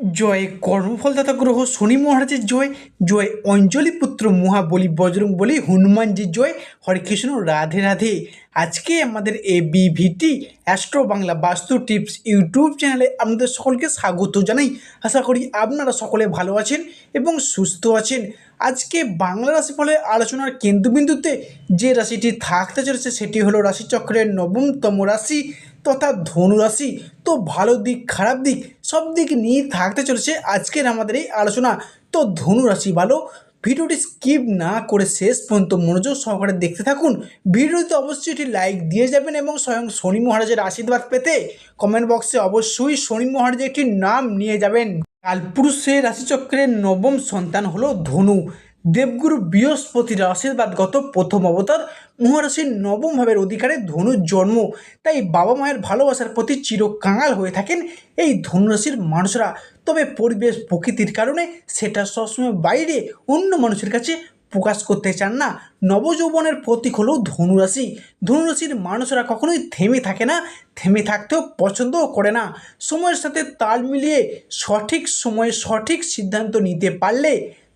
জয় কর্মফলদাতা গ্রহ শনি মহারাজের জয় জয় অঞ্জলি পুত্র মহাবলী বজরং বলি হনুমানজির জয়। হরে কৃষ্ণ, রাধে রাধে। আজকে আমাদের এ বিভিটি অ্যাস্ট্রো বাংলা বাস্তু টিপস ইউটিউব চ্যানেলে আপনাদের সকলকে স্বাগত জানাই। আশা করি আপনারা সকলে ভালো আছেন এবং সুস্থ আছেন। আজকে বাংলা রাশিফলের আলোচনার কেন্দ্রবিন্দুতে যে রাশিটি থাকতে চলেছে, সেটি হলো রাশিচক্রের নবমতম রাশি। তথা ধনু রাশি তো ভালো দিক, খারাপ দিক, সব দিক নিয়ে থাকতে চলেছে আজকের আমাদের এই আলোচনা। তো ধনু রাশি ভালো, ভিডিওটি স্কিপ না করে শেষ পর্যন্ত মনোযোগ সহকারে দেখতে থাকুন। ভিডিওতে অবশ্যই একটি লাইক দিয়ে যাবেন এবং স্বয়ং শনি মহারাজের আশীর্বাদ পেতে কমেন্ট বক্সে অবশ্যই শনি মহারাজের একটি নাম নিয়ে যাবেন। কালপুরুষের রাশিচক্রের নবম সন্তান হলো ধনু। দেবগুরু বৃহস্পতির আশীর্বাদগত প্রথম অবতার, মহারাশির নবম ভাবের অধিকারে ধনুর জন্ম। তাই বাবা মায়ের ভালোবাসার প্রতি চিরকাঙাল হয়ে থাকেন এই ধনুরাশির মানুষরা। তবে পরিবেশ প্রকৃতির কারণে সেটা সবসময় বাইরে, অন্য মানুষের কাছে প্রকাশ করতে চান না। নবযৌবনের প্রতীক হলো ধনুরাশি। ধনুরাশির মানুষরা কখনোই থেমে থাকে না, থেমে থাকতেও পছন্দও করে না। সময়ের সাথে তাল মিলিয়ে সঠিক সময়ে সঠিক সিদ্ধান্ত নিতে পারলে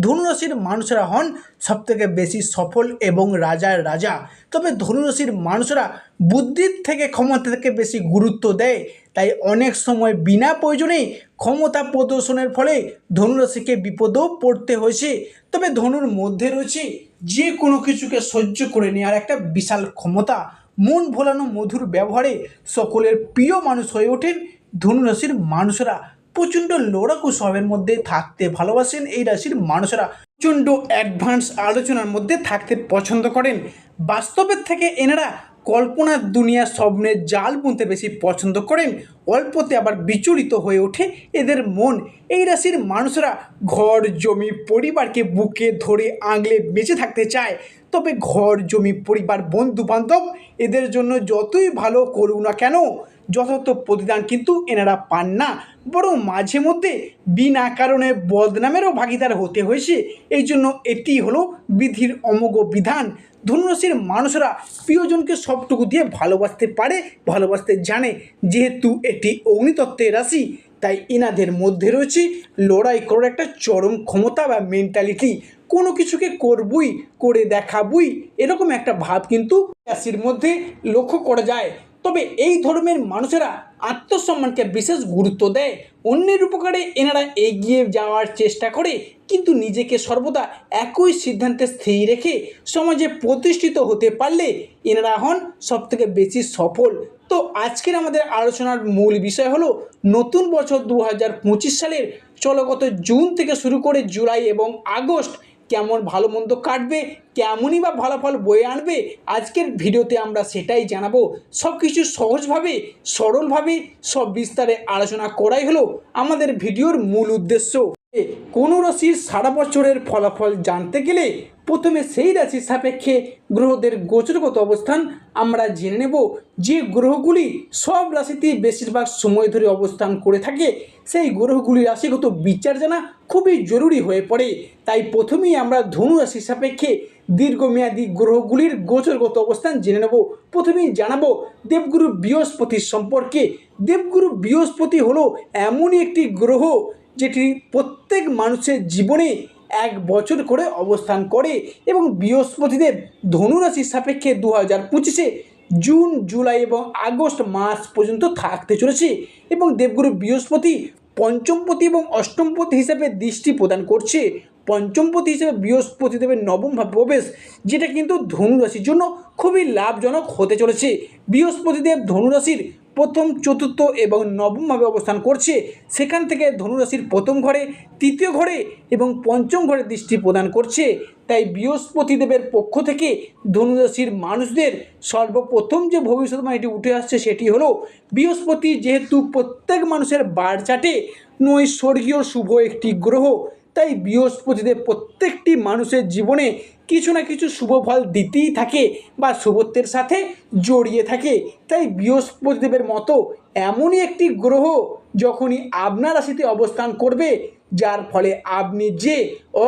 ধনুরাশির মানুষরা হন সবথেকে বেশি সফল এবং রাজার রাজা। তবে ধনুরাশির মানুষরা বুদ্ধির থেকে ক্ষমতা থেকে বেশি গুরুত্ব দেয়। তাই অনেক সময় বিনা প্রয়োজনে ক্ষমতা প্রদর্শনের ফলে ধনুরাশিকে বিপদেও পড়তে হয়েছে। তবে ধনুর মধ্যে রয়েছে যে কোনো কিছুকে সহ্য করে নেওয়ার একটা বিশাল ক্ষমতা। মন ভোলানো মধুর ব্যবহারে সকলের প্রিয় মানুষ হয়ে ওঠেন ধনুরাশির মানুষরা। প্রচণ্ড লড়াকু স্বভাবের মধ্যে থাকতে ভালোবাসেন এই রাশির মানুষরা। প্রচণ্ড অ্যাডভান্স আলোচনার মধ্যে থাকতে পছন্দ করেন। বাস্তবের থেকে এনারা কল্পনার দুনিয়া স্বপ্নের জাল বুনতে বেশি পছন্দ করেন, অল্পতে আবার বিচলিত হয়ে ওঠে এদের মন। এই রাশির মানুষরা ঘর, জমি, পরিবারকে বুকে ধরে আংলে বেঁচে থাকতে চায়। তবে ঘর, জমি, পরিবার বন্ধু বান্ধব এদের জন্য যতই ভালো করুক না কেন, যথার্থ প্রতিদান কিন্তু এনারা পান না। বরং মাঝে মধ্যে বিনা কারণে বদনামেরও ভাগিদার হতে হয়েছে। এই জন্য এটি হলো বিধির অমোঘ বিধান। ধনুরাশির মানুষরা প্রিয়জনকে সবটুকু দিয়ে ভালোবাসতে পারে, ভালোবাসতে জানে। যেহেতু এটি অগ্নিতত্ত্বের রাশি, তাই এনাদের মধ্যে রয়েছে লড়াই করার একটা চরম ক্ষমতা বা মেন্টালিটি কোনো কিছুকে করবই, করে দেখাবই, এরকম একটা ভাব কিন্তু রাশির মধ্যে লক্ষ্য করা যায়। তবে এই ধর্মের মানুষেরা আত্মসম্মানকে বিশেষ গুরুত্ব দেয়। অন্যের উপকারে এনারা এগিয়ে যাওয়ার চেষ্টা করে, কিন্তু নিজেকে সর্বদা একই সিদ্ধান্তে স্থির রেখে সমাজে প্রতিষ্ঠিত হতে পারলে এনারা হন সবথেকে বেশি সফল। তো আজকের আমাদের আলোচনার মূল বিষয় হলো, নতুন বছর দু হাজার পঁচিশ সালের চলগত জুন থেকে শুরু করে জুলাই এবং আগস্ট কেমন ভালো মন্দ কাটবে, কেমনই বা ভালো ফল বয়ে আনবে, আজকের ভিডিওতে আমরা সেটাই জানাব। সব কিছু সহজভাবে, সরলভাবে, সব বিস্তারে আলোচনা করাই হলো আমাদের ভিডিওর মূল উদ্দেশ্য। কোনো রাশির সারা বছরের ফলাফল জানতে গেলে প্রথমে সেই রাশির সাপেক্ষে গ্রহদের গোচরগত অবস্থান আমরা জেনে নেব। যে গ্রহগুলি সব রাশিতেই বেশিরভাগ সময় ধরে অবস্থান করে থাকে, সেই গ্রহগুলি রাশিগত বিচার জানা খুবই জরুরি হয়ে পড়ে। তাই প্রথমেই আমরা ধনু রাশির সাপেক্ষে দীর্ঘমেয়াদী গ্রহগুলির গোচরগত অবস্থান জেনে নেব। প্রথমেই জানাব, দেবগুরু বৃহস্পতির সম্পর্কে। দেবগুরু বৃহস্পতি হলো এমনই একটি গ্রহ যেটি প্রত্যেক মানুষের জীবনে এক বছর করে অবস্থান করে এবং বৃহস্পতিদেব ধনুরাশির সাপেক্ষে দু হাজার পঁচিশে জুন, জুলাই এবং আগস্ট মাস পর্যন্ত থাকতে চলেছে এবং দেবগুরু বৃহস্পতি পঞ্চমপতি এবং অষ্টমপতি হিসাবে দৃষ্টি প্রদান করছে। পঞ্চমপতি হিসেবে বৃহস্পতি দেবের নবম ভাব প্রবেশ, যেটা কিন্তু ধনুরাশির জন্য খুবই লাভজনক হতে চলেছে। বৃহস্পতিদেব ধনুরাশির প্রথম, চতুর্থ এবং নবমভাবে অবস্থান করছে। সেখান থেকে ধনুরাশির প্রথম ঘরে, তৃতীয় ঘরে এবং পঞ্চম ঘরে দৃষ্টি প্রদান করছে। তাই বৃহস্পতিদেবের পক্ষ থেকে ধনুরাশির মানুষদের সর্বপ্রথম যে ভবিষ্যৎবাণীটি উঠে আসছে সেটি হলো, বৃহস্পতি যেহেতু প্রত্যেক মানুষের বার চাটে নৈসর্গীয় শুভ একটি গ্রহ। তাই বৃহস্পতিদেব, প্রত্যেকটি মানুষের জীবনে কিছু না কিছু শুভ ফল দিতেই থাকে বা শুভত্বের সাথে জড়িয়ে থাকে। তাই বৃহস্পতিদেবের মতো এমনই একটি গ্রহ যখনই আপনার রাশিতে অবস্থান করবে, যার ফলে আপনি যে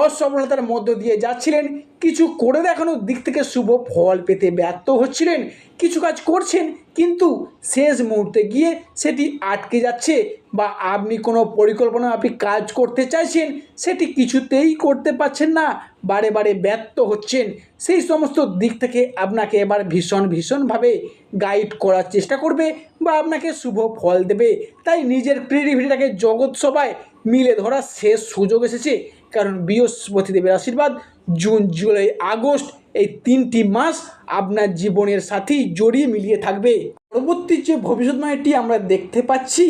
অসফলতার মধ্য দিয়ে যাচ্ছিলেন কিছু করে দেখানোর দিক থেকে শুভ ফল পেতে ব্যর্থ হচ্ছিলেন। কিছু কাজ করছেন, কিন্তু শেষ মুহূর্তে গিয়ে সেটি আটকে যাচ্ছে বা আপনি কোনো পরিকল্পনা আপনি কাজ করতে চাইছেন, সেটি কিছুতেই করতে পারছেন না, বারে বারে ব্যর্থ হচ্ছেন। সেই সমস্ত দিক থেকে আপনাকে এবার ভীষণ ভীষণভাবে গাইড করার চেষ্টা করবে বা আপনাকে শুভ ফল দেবে। তাই নিজের ক্রিয়েটিভিটিটাকে জগৎ সবাই মিলে ধরার শেষ সুযোগ এসেছে। কারণ বৃহস্পতি দেবের আশীর্বাদ, জুন, জুলাই, আগস্ট, এই তিনটি মাস আপনার জীবনের সাথেই জড়িয়ে মিলিয়ে থাকবে। পরবর্তী যে ভবিষ্যৎবাণীটি আমরা দেখতে পাচ্ছি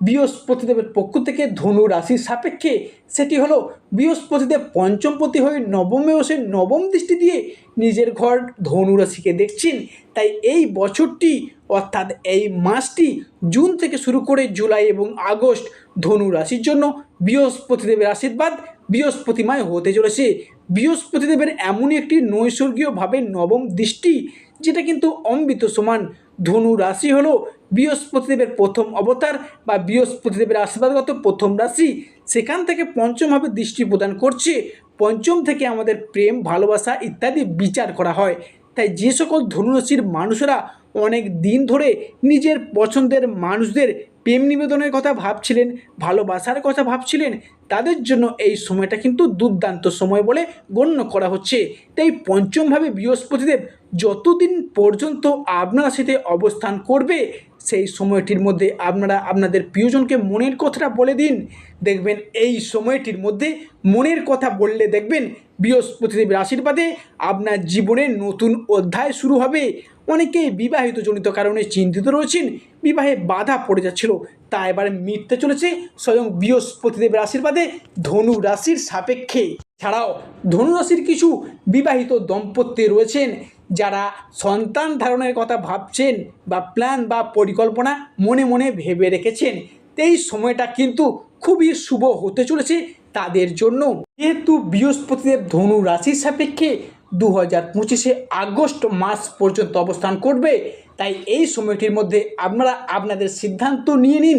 বৃহস্পতিদেবের পক্ষ থেকে ধনু রাশির সাপেক্ষে, সেটি হলো বৃহস্পতিদেব পঞ্চমপতি হয়ে নবমে বসে নবম দৃষ্টি দিয়ে নিজের ঘর ধনু রাশিকে দেখছেন। তাই এই বছরটি, অর্থাৎ এই মাসটি, জুন থেকে শুরু করে জুলাই এবং আগস্ট ধনু রাশির জন্য বৃহস্পতিদেবের আশীর্বাদ বৃহস্পতিময় হতে চলেছে। বৃহস্পতিদেবের এমনই একটি নৈসর্গীয়ভাবে নবম দৃষ্টি, যেটা কিন্তু অমৃত সমান। ধনু রাশি হলো বৃহস্পতিদেবের প্রথম অবতার বা বৃহস্পতিদেবের আশীর্বাদগত প্রথম রাশি। সেখান থেকে পঞ্চমভাবে দৃষ্টি প্রদান করছে। পঞ্চম থেকে আমাদের প্রেম, ভালোবাসা ইত্যাদি বিচার করা হয়। তাই যে সকল ধনুরাশির মানুষেরা অনেক দিন ধরে নিজের পছন্দের মানুষদের প্রেম নিবেদনের কথা ভাবছিলেন, ভালোবাসার কথা ভাবছিলেন, তাদের জন্য এই সময়টা কিন্তু দুর্দান্ত সময় বলে গণ্য করা হচ্ছে। তাই পঞ্চমভাবে বৃহস্পতিদেব যতদিন পর্যন্ত আপনার সাথে অবস্থান করবে সেই সময়টির মধ্যে আপনারা, আপনাদের প্রিয়জনকে মনের কথাটা বলে দিন। দেখবেন এই সময়টির মধ্যে মনের কথা বললে দেখবেন বৃহস্পতিদেবের আশীর্বাদে আপনার জীবনের নতুন অধ্যায় শুরু হবে। অনেকেই বিবাহিত জনিত কারণে চিন্তিত রয়েছেন, বিবাহে বাধা পড়ে যাচ্ছিল, তা এবারে মিটতে চলেছে স্বয়ং বৃহস্পতিদেবের আশীর্বাদে ধনু রাশির সাপেক্ষে। ছাড়াও ধনু রাশির কিছু বিবাহিত দম্পতি রয়েছেন যারা সন্তান ধারণের কথা ভাবছেন বা প্ল্যান বা পরিকল্পনা মনে মনে ভেবে রেখেছেন এই সময়টা কিন্তু খুবই শুভ হতে চলেছে তাদের জন্য। যেহেতু বৃহস্পতিদেব ধনু রাশির সাপেক্ষে দু হাজার পঁচিশে আগস্ট মাস পর্যন্ত অবস্থান করবে, তাই এই সময়টির মধ্যে আপনারা আপনাদের সিদ্ধান্ত নিয়ে নিন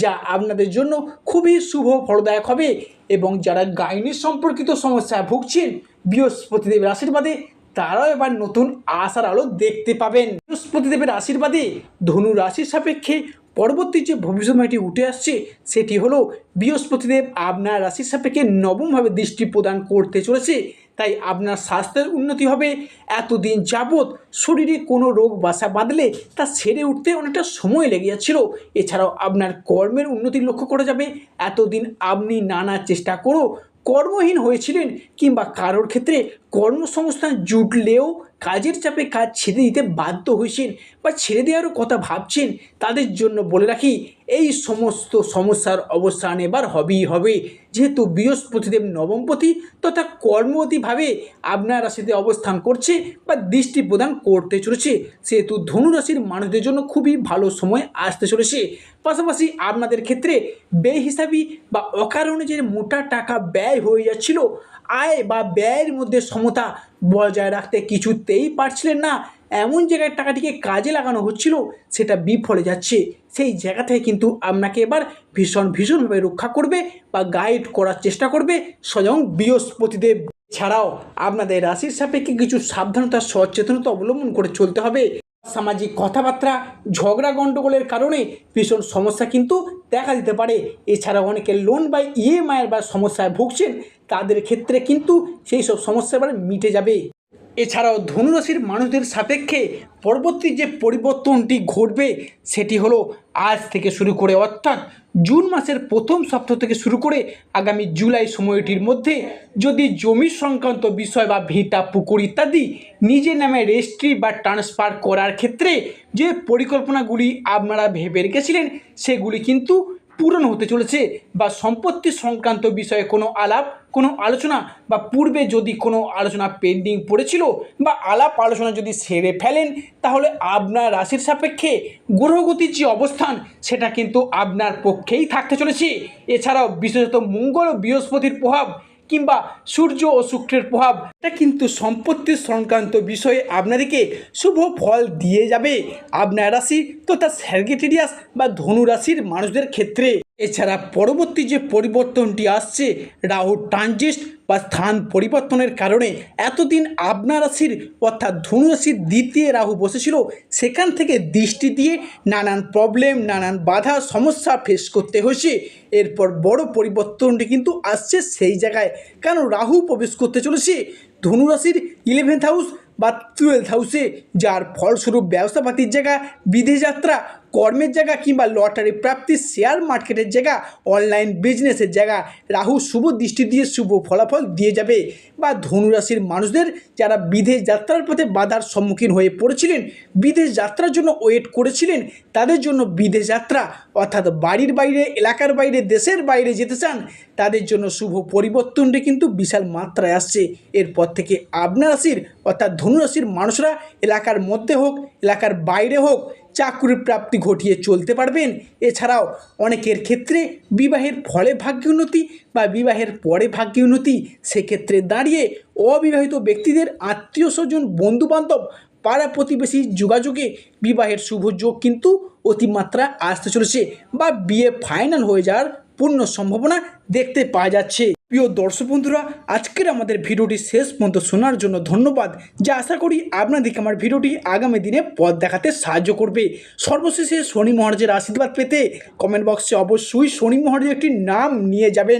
যা আপনাদের জন্য খুবই শুভ ফলদায়ক হবে এবং যারা গাইনি সম্পর্কিত সমস্যায় ভুগছেন বৃহস্পতিদেবের আশীর্বাদে তারাও এবার নতুন আশার আলো দেখতে পাবেন। বৃহস্পতিদেবের আশীর্বাদে ধনু রাশির সাপেক্ষে পরবর্তী যে ভবিষ্যৎবাণীটি উঠে আসছে, সেটি হলো বৃহস্পতিদেব আপনার রাশির সাপেক্ষে নবমভাবে দৃষ্টি প্রদান করতে চলেছে। তাই আপনার স্বাস্থ্যের উন্নতি হবে। এতদিন যাবৎ শরীরে কোনো রোগ বাসা বাঁধলে তা সেরে উঠতে অনেকটা সময় লেগে যাচ্ছিল। এছাড়াও আপনার কর্মের উন্নতি লক্ষ্য করা যাবে। এতদিন আপনি নানা চেষ্টা করো কর্মহীন হয়েছিলেন কিংবা কারোর ক্ষেত্রে কর্মসংস্থান জুটলেও কাজের চাপে কাজ ছেড়ে দিতে বাধ্য হয়েছেন বা ছেড়ে দেওয়ারও কথা ভাবছেন, তাদের জন্য বলে রাখি, এই সমস্ত সমস্যার অবসান এবার হবেই হবে। যেহেতু বৃহস্পতিদেব নবমপতি, তথা কর্মবতীভাবে আপনার রাশিতে অবস্থান করছে বা দৃষ্টি প্রদান করতে চলেছে, সেহেতু ধনুরাশির মানুষদের জন্য খুবই ভালো সময় আসতে চলেছে। পাশাপাশি আপনাদের ক্ষেত্রে ব্যয় হিসাবি বা অকারণে যে মোটা টাকা ব্যয় হয়ে যাচ্ছিল, আয় বা ব্যয়ের মধ্যে সমতা বজায় রাখতে কিছুতেই পারছিলেন না। এমন জায়গায় টাকাটিকে কাজে লাগানো হচ্ছিল, সেটা বিফলে যাচ্ছে। সেই জায়গা থেকে কিন্তু আপনাকে এবার ভীষণ ভীষণভাবে রক্ষা করবে বা গাইড করার চেষ্টা করবে স্বয়ং বৃহস্পতিদেব। ছাড়াও আপনাদের রাশির সাপেক্ষে কিছু সাবধানতা, সচেতনতা অবলম্বন করে চলতে হবে। সামাজিক কথাবার্তা, ঝগড়া, গণ্ডগোলের কারণে ভীষণ সমস্যা কিন্তু দেখা দিতে পারে। এছাড়া অনেকে লোন বা ইএমআইয়ের বা সমস্যায় ভুগছেন তাদের ক্ষেত্রে কিন্তু সেই সব সমস্যা এবার মিটে যাবে। এছাড়াও ধনুরাশির মানুষদের সাপেক্ষে পরবর্তী যে পরিবর্তনটি ঘটবে, সেটি হলো আজ থেকে শুরু করে অর্থাৎ জুন মাসের প্রথম সপ্তাহ থেকে শুরু করে আগামী জুলাই সময়টির মধ্যে যদি জমি সংক্রান্ত বিষয় বা ভিটা, পুকুর ইত্যাদি নিজের নামে রেজিস্ট্রি বা ট্রান্সফার করার ক্ষেত্রে যে পরিকল্পনাগুলি আপনারা ভেবে রেখেছিলেন, সেগুলি কিন্তু পূরণ হতে চলেছে বা সম্পত্তি সংক্রান্ত বিষয়ে কোনো আলাপ, কোনো আলোচনা বা পূর্বে যদি কোনো আলোচনা পেন্ডিং পড়েছিল বা আলাপ আলোচনা যদি সেরে ফেলেন, তাহলে আপনার রাশির সাপেক্ষে গ্রহগতির যে অবস্থান, সেটা কিন্তু আপনার পক্ষেই থাকতে চলেছে। এছাড়াও বিশেষত মঙ্গল ও বৃহস্পতির প্রভাব কিংবা সূর্য ও শুক্রের প্রভাব এটা কিন্তু সম্পত্তি সংক্রান্ত বিষয়ে আপনাদেরকে শুভ ফল দিয়ে যাবে। আপনার রাশি তথা স্যার্গেটেরিয়াস বা ধনু রাশির মানুষদের ক্ষেত্রে। এছাড়া পরবর্তী যে পরিবর্তনটি আসছে রাহু ট্রানজিস্ট বা স্থান পরিবর্তনের কারণে এতদিন আপনার রাশির অর্থাৎ ধনু রাশির দ্বিতীয় রাহু বসেছিল, সেখান থেকে দৃষ্টি দিয়ে নানান প্রবলেম নানান বাধা, সমস্যা ফেস করতে হয়েছে। এরপর বড় পরিবর্তনটি কিন্তু আসছে সেই জায়গায় কারণ রাহু প্রবেশ করতে চলেছে? ধনু রাশির ইলেভেন্থ হাউস বা টুয়েলভ হাউসে যার ফলস্বরূপ ব্যবসাপাতির জায়গা, বিদেশ যাত্রা কর্মের জায়গা কিংবা লটারি প্রাপ্তি শেয়ার মার্কেটের জায়গা, অনলাইন বিজনেসের জায়গা, রাহু শুভ দৃষ্টি দিয়ে শুভ ফলাফল দিয়ে যাবে বা ধনুরাশির মানুষদের যারা বিদেশ যাত্রার পথে বাধার সম্মুখীন হয়ে পড়েছিলেন, বিদেশ যাত্রার জন্য ওয়েট করেছিলেন, তাদের জন্য বিদেশ যাত্রা অর্থাৎ বাড়ির বাইরে, এলাকার বাইরে, দেশের বাইরে যেতে চান, তাদের জন্য শুভ পরিবর্তনটি কিন্তু বিশাল মাত্রায় আসছে। এরপর থেকে আপনার রাশির অর্থাৎ ধনুরাশির মানুষরা এলাকার মধ্যে হোক, এলাকার বাইরে হোক চাকরি প্রাপ্তি ঘটিয়ে চলতে পারবেন। এছাড়াও অনেকের ক্ষেত্রে বিবাহের ফলে ভাগ্য উন্নতি বা বিবাহের পরে ভাগ্য উন্নতি, সেক্ষেত্রে দাঁড়িয়ে অবিবাহিত ব্যক্তিদের আত্মীয় স্বজন, বন্ধুবান্ধব, পাড়া প্রতিবেশী যোগাযোগে বিবাহের শুভ যোগ কিন্তু অতিমাত্রা আসতে চলেছে বা বিয়ে ফাইনাল হয়ে যাওয়ার পূর্ণ সম্ভাবনা দেখতে পাওয়া যাচ্ছে। প্রিয় দর্শক বন্ধুরা, আজকের আমাদের ভিডিওটি শেষ পর্যন্ত শোনার জন্য ধন্যবাদ, যা আশা করি আপনাদেরকে আমার ভিডিওটি আগামী দিনে পথ দেখাতে সাহায্য করবে। সর্বশেষে শনি মহারাজের আশীর্বাদ পেতে কমেন্ট বক্সে অবশ্যই শনি মহারাজের একটি নাম নিয়ে যাবেন।